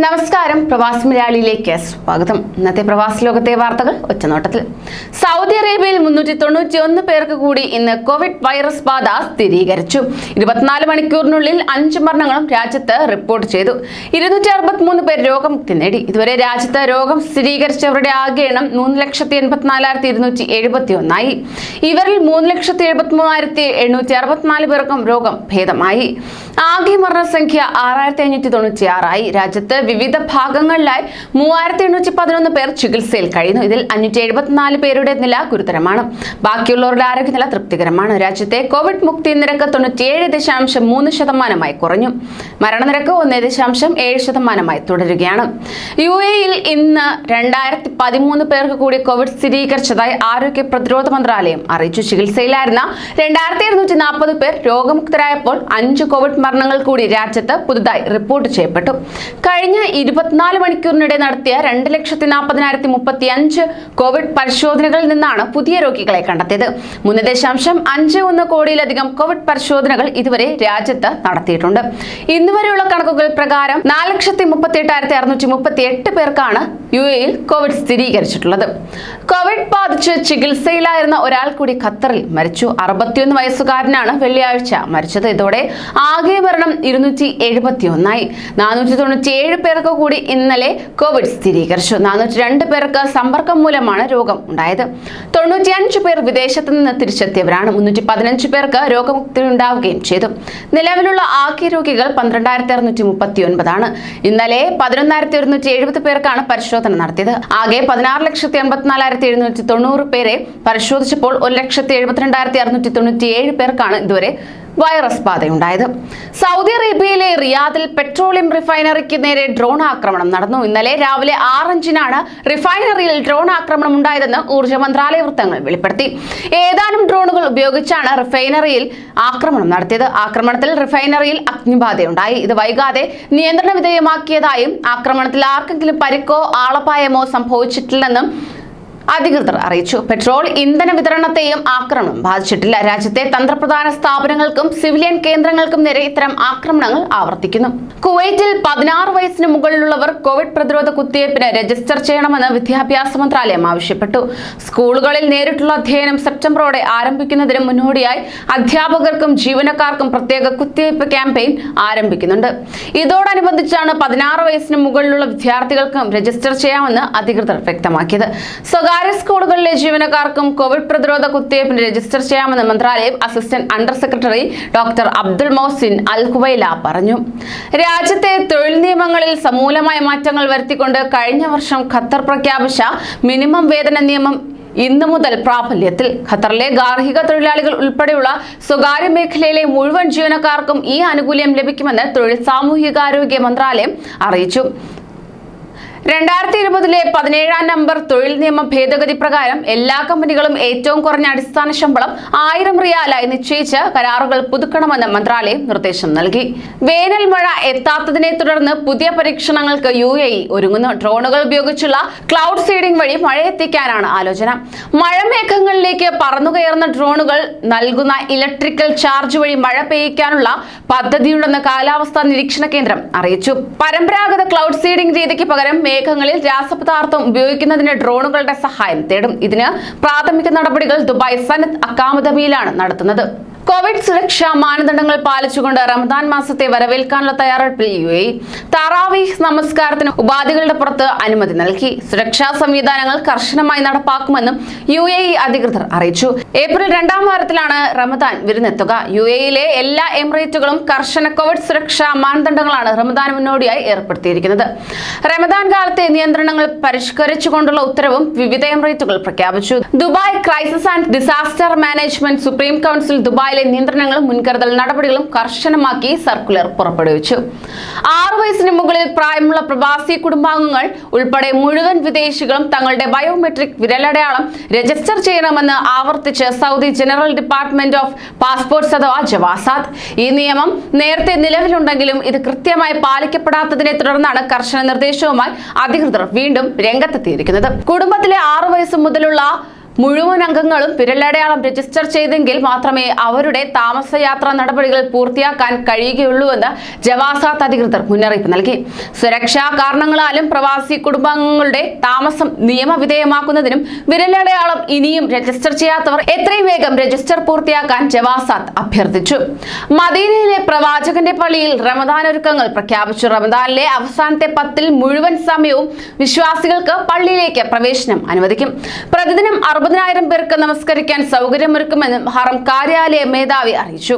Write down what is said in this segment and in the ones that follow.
നമസ്കാരം. പ്രവാസി മലയാളിയിലേക്ക് സ്വാഗതം. ഇന്നത്തെ പ്രവാസി ലോകത്തെ വാർത്തകൾ ഒറ്റനോട്ടത്തിൽ. സൗദി അറേബ്യയിൽ മുന്നൂറ്റി തൊണ്ണൂറ്റി ഒന്ന് പേർക്ക് കൂടി ഇന്ന് കോവിഡ് വൈറസ് ബാധ സ്ഥിരീകരിച്ചു. ഇരുപത്തിനാല് മണിക്കൂറിനുള്ളിൽ അഞ്ച് മരണങ്ങളും രാജ്യത്ത് റിപ്പോർട്ട് ചെയ്തു. ഇരുന്നൂറ്റി അറുപത്തിമൂന്ന് പേർ രോഗമുക്തി നേടി ഇതുവരെ രാജ്യത്ത് രോഗം സ്ഥിരീകരിച്ചവരുടെ ആകെ എണ്ണം മൂന്ന് ലക്ഷത്തി എൺപത്തിനാലായിരത്തി ഇരുന്നൂറ്റി എഴുപത്തി ഒന്നായി ഇവരിൽ മൂന്ന് ലക്ഷത്തി എഴുപത്തി മൂവായിരത്തി എണ്ണൂറ്റി അറുപത്തിനാല് പേർക്കും രോഗം ഭേദമായി. ആകെ മരണസംഖ്യ ആറായിരത്തി അഞ്ഞൂറ്റി തൊണ്ണൂറ്റി ആറായി രാജ്യത്ത് വിവിധ ഭാഗങ്ങളിലായി മൂവായിരത്തി എണ്ണൂറ്റി പതിനൊന്ന് പേർ ചികിത്സയിൽ കഴിയുന്നു. ഇതിൽ അഞ്ഞൂറ്റി എഴുപത്തിനാല് പേരുടെ നില ഗുരുതരമാണ്. ബാക്കിയുള്ളവരുടെ ആരോഗ്യനില തൃപ്തികരമാണ്. രാജ്യത്തെ കോവിഡ് മുക്തി നിരക്ക് തൊണ്ണൂറ്റിയേഴ് ദശാംശം മൂന്ന് ശതമാനമായി കുറഞ്ഞു. മരണനിരക്ക് ഒന്ന് ദശാംശം ഏഴ് ശതമാനമായി തുടരുകയാണ്. യു എയിൽ ഇന്ന് രണ്ടായിരത്തി പതിമൂന്ന് പേർക്ക് കൂടി കോവിഡ് സ്ഥിരീകരിച്ചതായി ആരോഗ്യ പ്രതിരോധ മന്ത്രാലയം അറിയിച്ചു. ചികിത്സയിലായിരുന്ന രണ്ടായിരത്തി ഇരുന്നൂറ്റി നാൽപ്പത് പേർ രോഗമുക്തരായപ്പോൾ അഞ്ച് കോവിഡ് മരണങ്ങൾ കൂടി രാജ്യത്ത് പുതുതായി റിപ്പോർട്ട് ചെയ്യപ്പെട്ടു. കഴിഞ്ഞ ഇരുപത്തിനാല് മണിക്കൂറിനിടെ നടത്തിയ രണ്ട് ലക്ഷത്തി നാൽപ്പതിനായിരത്തി മുപ്പത്തി അഞ്ച് കോവിഡ് പരിശോധനകളിൽ നിന്നാണ് പുതിയ രോഗികളെ കണ്ടെത്തിയത്. മൂന്ന് ദശാംശം അഞ്ച് ഒന്ന് കോടിയിലധികം കോവിഡ് പരിശോധനകൾ ഇതുവരെ രാജ്യത്ത് നടത്തിയിട്ടുണ്ട്. ഇന്നുവരെയുള്ള കണക്കുകൾ പ്രകാരം നാല് ലക്ഷത്തി മുപ്പത്തി എട്ടായിരത്തി അറുന്നൂറ്റി മുപ്പത്തി എട്ട് പേർക്കാണ് യു എയിൽ കോവിഡ് സ്ഥിരീകരിച്ചിട്ടുള്ളത്. കോവിഡ് ബാധിച്ച് ചികിത്സയിലായിരുന്ന ഒരാൾ കൂടി ഖത്തറിൽ മരിച്ചു. അറുപത്തിയൊന്ന് വയസ്സുകാരനാണ് വെള്ളിയാഴ്ച മരിച്ചത്. ഇതോടെ ആകെ മരണം ഇരുന്നൂറ്റി എഴുപത്തി ഒന്നായി നാനൂറ്റി തൊണ്ണൂറ്റി ഏഴ് പേർക്ക് കൂടി ഇന്നലെ കോവിഡ് സ്ഥിരീകരിച്ചു. നാനൂറ്റി രണ്ട് പേർക്ക് സമ്പർക്കം മൂലമാണ് രോഗം ഉണ്ടായത്. തൊണ്ണൂറ്റിയഞ്ച് പേർ വിദേശത്ത് നിന്ന് തിരിച്ചെത്തിയവരാണ്. മുന്നൂറ്റി പതിനഞ്ച് പേർക്ക് രോഗമുക്തി ഉണ്ടാവുകയും ചെയ്തു. നിലവിലുള്ള ആകെ രോഗികൾ പന്ത്രണ്ടായിരത്തി അറുന്നൂറ്റി മുപ്പത്തി ഒൻപതാണ് ഇന്നലെ പതിനൊന്നായിരത്തി ഒരുന്നൂറ്റി എഴുപത് പേർക്കാണ് പരിശോധന നടത്തിയത്. ആകെ പതിനാറ് ലക്ഷത്തി എൺപത്തിനാലായിരത്തി എഴുന്നൂറ്റി തൊണ്ണൂറ് പേരെ പരിശോധിച്ചപ്പോൾ ഒരു ലക്ഷത്തി എഴുപത്തിരണ്ടായിരത്തി അറുന്നൂറ്റി തൊണ്ണൂറ്റി ഏഴ് പേർക്കാണ് ഇതുവരെ വൈറസ് ബാധയുണ്ടായത്. സൗദി അറേബ്യയിലെ റിയാദിൽ പെട്രോളിയം റിഫൈനറിക്ക് നേരെ ഡ്രോൺ ആക്രമണം നടന്നു. ഇന്നലെ രാവിലെ ആറഞ്ചിനാണ് റിഫൈനറിയിൽ ഡ്രോൺ ആക്രമണം ഉണ്ടായതെന്ന് ഊർജ മന്ത്രാലയ വൃത്തങ്ങൾ വെളിപ്പെടുത്തി. ഏതാനും ഡ്രോണുകൾ ഉപയോഗിച്ചാണ് റിഫൈനറിയിൽ ആക്രമണം നടത്തിയത്. ആക്രമണത്തിൽ റിഫൈനറിയിൽ അഗ്നിബാധയുണ്ടായി. ഇത് വൈകാതെ നിയന്ത്രണ വിധേയമാക്കിയതായും ആക്രമണത്തിൽ ആർക്കെങ്കിലും പരിക്കോ ആളപായമോ സംഭവിച്ചിട്ടില്ലെന്നും അധികൃതർ അറിയിച്ചു. പെട്രോൾ ഇന്ധന വിതരണത്തെയും ആക്രമണം ബാധിച്ചിട്ടില്ല. രാജ്യത്തെ തന്ത്രപ്രധാന സ്ഥാപനങ്ങൾക്കും സിവിലിയൻ കേന്ദ്രങ്ങൾക്കും നേരെ ഇത്തരം ആക്രമണങ്ങൾ ആവർത്തിക്കുന്നു. കുവൈറ്റിൽ പതിനാറ് വയസ്സിന് മുകളിലുള്ളവർ കോവിഡ് പ്രതിരോധ കുത്തിവയ്പ്പിന് രജിസ്റ്റർ ചെയ്യണമെന്ന് വിദ്യാഭ്യാസ മന്ത്രാലയം ആവശ്യപ്പെട്ടു. സ്കൂളുകളിൽ നേരിട്ടുള്ള അധ്യയനം സെപ്റ്റംബറോടെ ആരംഭിക്കുന്നതിന് മുന്നോടിയായി അധ്യാപകർക്കും ജീവനക്കാർക്കും പ്രത്യേക കുത്തിവയ്പ്പ് ക്യാമ്പയിൻ ആരംഭിക്കുന്നുണ്ട്. ഇതോടനുബന്ധിച്ചാണ് പതിനാറ് വയസ്സിന് മുകളിലുള്ള വിദ്യാർത്ഥികൾക്കും രജിസ്റ്റർ ചെയ്യാമെന്ന് അധികൃതർ വ്യക്തമാക്കിയത്. സ്വകാര്യ സ്കൂളുകളിലെ ജീവനക്കാർക്കും കോവിഡ് പ്രതിരോധ കുത്തിവയ്പ്പിന് രജിസ്റ്റർ ചെയ്യാമെന്ന് മന്ത്രാലയം assistant under secretary doctor Abdul Mohsin Al Huwaila പറഞ്ഞു. രാജ്യത്തെ തൊഴിൽ നിയമങ്ങളിൽ സമൂലമായ മാറ്റങ്ങൾ വരുത്തിക്കൊണ്ട് കഴിഞ്ഞ വർഷം ഖത്തർ പ്രഖ്യാപിച്ച മിനിമം വേതന നിയമം ഇന്നു മുതൽ പ്രാബല്യത്തിൽ. ഖത്തറിലെ ഗാർഹിക തൊഴിലാളികൾ ഉൾപ്പെടെയുള്ള സ്വകാര്യ മേഖലയിലെ മുഴുവൻ ജീവനക്കാർക്കും ഈ ആനുകൂല്യം ലഭിക്കുമെന്ന് തൊഴിൽ സാമൂഹികാരോഗ്യ മന്ത്രാലയം അറിയിച്ചു. രണ്ടായിരത്തി ഇരുപതിലെ പതിനേഴാം നമ്പർ തൊഴിൽ നിയമ ഭേദഗതി പ്രകാരം എല്ലാ കമ്പനികളും ഏറ്റവും കുറഞ്ഞ അടിസ്ഥാന ശമ്പളം ആയിരം റിയാലായി നിശ്ചയിച്ച് കരാറുകൾ പുതുക്കണമെന്ന് മന്ത്രാലയം നിർദ്ദേശം നൽകി. വേനൽ മഴ എത്താത്തതിനെ തുടർന്ന് പുതിയ പരീക്ഷണങ്ങൾക്ക് യു എ ഒരുങ്ങുന്നു. ഡ്രോണുകൾ ഉപയോഗിച്ചുള്ള ക്ലൗഡ് സീഡിംഗ് വഴി മഴ എത്തിക്കാനാണ് ആലോചന. മഴമേഘങ്ങളിലേക്ക് പറന്നുകയറുന്ന ഡ്രോണുകൾ നൽകുന്ന ഇലക്ട്രിക്കൽ ചാർജ് വഴി മഴ പെയ്യിക്കാനുള്ള പദ്ധതിയുണ്ടെന്ന് കാലാവസ്ഥാ നിരീക്ഷണ കേന്ദ്രം അറിയിച്ചു. പരമ്പരാഗത ക്ലൗഡ് സീഡിംഗ് രീതിക്ക് പകരം മേഘങ്ങളിൽ രാസപദാർത്ഥം ഉപയോഗിക്കുന്നതിന് ഡ്രോണുകളുടെ സഹായം തേടും. ഇതിന് പ്രാഥമിക നടപടികൾ ദുബായ് സനത് അക്കാമദമിയിലാണ് നടത്തുന്നത്. കോവിഡ് സുരക്ഷാ മാനദണ്ഡങ്ങൾ പാലിച്ചുകൊണ്ട് റമദാൻ മാസത്തെ വരവേൽക്കാനുള്ള തയ്യാറെടുപ്പിൽ യു എ തറാവീഹ് നമസ്കാരത്തിന് ഉപാധികളുടെ പുറത്ത് അനുമതി നൽകി. സുരക്ഷാ സംവിധാനങ്ങൾ കർശനമായി നടപ്പാക്കുമെന്നും യു എ ഇ അധികൃതർ അറിയിച്ചു. ഏപ്രിൽ രണ്ടാം വാരത്തിലാണ് റമദാൻ വിരുന്നെത്തുക. യു എയിലെ എല്ലാ എമിറേറ്റുകളും കർശന കോവിഡ് സുരക്ഷാ മാനദണ്ഡങ്ങളാണ് റമദാൻ മുന്നോടിയായി ഏർപ്പെടുത്തിയിരിക്കുന്നത്. റമദാൻ കാലത്തെ നിയന്ത്രണങ്ങൾ പരിഷ്കരിച്ചുകൊണ്ടുള്ള ഉത്തരവും വിവിധ എമിറേറ്റുകൾ പ്രഖ്യാപിച്ചു. Dubai crisis and disaster management supreme council ദുബായിലെ നിയന്ത്രണങ്ങളും മുൻകരുതൽ നടപടികളും കർശനമാക്കി സർക്കുലർ പുറപ്പെടുവിച്ചു. ആറു വയസ്സിന് മുകളിൽ പ്രായമുള്ള പ്രവാസി കുടുംബാംഗങ്ങൾ ഉൾപ്പെടെ മുഴുവൻ വിദേശികളും തങ്ങളുടെ ബയോമെട്രിക് വിരലടയാളം രജിസ്റ്റർ ചെയ്യണമെന്ന് ആവർത്തിച്ച് Saudi general department of passports അഥവാ ജവാസാദ്. ഈ നിയമം നേരത്തെ നിലവിലുണ്ടെങ്കിലും ഇത് കൃത്യമായി പാലിക്കപ്പെടാത്തതിനെ തുടർന്നാണ് കർശന നിർദ്ദേശവുമായി അധികൃതർ വീണ്ടും രംഗത്തെത്തിയിരിക്കുന്നത്. കുടുംബത്തിലെ ആറു വയസ്സ് മുതലുള്ള മുഴുവൻ അംഗങ്ങളും വിരലടയാളം രജിസ്റ്റർ ചെയ്തെങ്കിൽ മാത്രമേ അവരുടെ താമസയാത്രാ നടപടികൾ പൂർത്തിയാക്കാൻ കഴിയുകയുള്ളൂവെന്ന് ജവാസാത്ത് അധികൃതർ മുന്നറിയിപ്പ് നൽകി. സുരക്ഷാ കാരണങ്ങളാലും പ്രവാസി കുടുംബാംഗങ്ങളുടെ താമസം നിയമവിധേയമാക്കുന്നതിനും വിരലടയാളം ഇനിയും രജിസ്റ്റർ ചെയ്യാത്തവർ എത്രയും വേഗം രജിസ്റ്റർ പൂർത്തിയാക്കാൻ ജവാസാത്ത് അഭ്യർത്ഥിച്ചു. മദീനയിലെ പ്രവാചകന്റെ പള്ളിയിൽ റമദാൻ ഒരുക്കങ്ങൾ പ്രഖ്യാപിച്ചു. റമദാനിലെ അവസാനത്തെ പത്തിൽ മുഴുവൻ സമയവും വിശ്വാസികൾക്ക് പള്ളിയിലേക്ക് പ്രവേശനം അനുവദിക്കും. പ്രതിദിനം അറുപതിനായിരം പേർക്ക് നമസ്കരിക്കാൻ സൗകര്യമൊരുക്കുമെന്നും ഹറം കാര്യാലയ മേധാവി അറിയിച്ചു.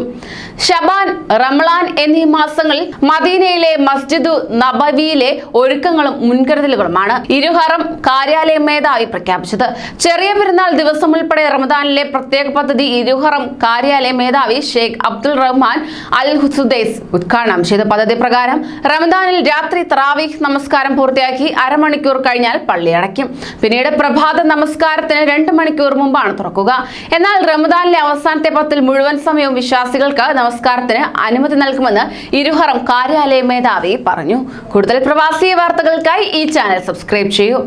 ഷബാൻ റംലാൻ എന്നീ മാസങ്ങളിൽ മദീനയിലെ മസ്ജിദു നബവിയിലെ ഒരുക്കങ്ങളും മുൻകരുതലുകളുമാണ് ഇരുഹറം കാര്യാലയ മേധാവി പ്രഖ്യാപിച്ചത്. ചെറിയ പെരുന്നാൾ ദിവസം ഉൾപ്പെടെ റമദാനിലെ പ്രത്യേക പദ്ധതി ഇരുഹറം കാര്യാലയ മേധാവി ഷെയ്ഖ് അബ്ദുൾ റഹ്മാൻ അൽ ഹുസുദൈസ് ഉദ്ഘാടനം ചെയ്ത. പദ്ധതി പ്രകാരം റമദാനിൽ രാത്രി ത്രാവീഹ് നമസ്കാരം പൂർത്തിയാക്കി അരമണിക്കൂർ കഴിഞ്ഞാൽ പള്ളി അടയ്ക്കും. പിന്നീട് പ്രഭാത നമസ്കാരത്തിന് രണ്ട് മണിക്കൂർ മുമ്പാണ് തുറക്കുക. എന്നാൽ റമദാനിലെ അവസാനത്തെ പത്തിൽ മുഴുവൻ സമയവും വിശ്വാസികൾക്ക് നമസ്കാരത്തിന് അനുമതി നൽകുമെന്ന് ഇരുഹറം കാര്യാലയ മേധാവി പറഞ്ഞു. കൂടുതൽ പ്രവാസി വാർത്തകൾക്കായി ഈ ചാനൽ സബ്സ്ക്രൈബ് ചെയ്യൂ.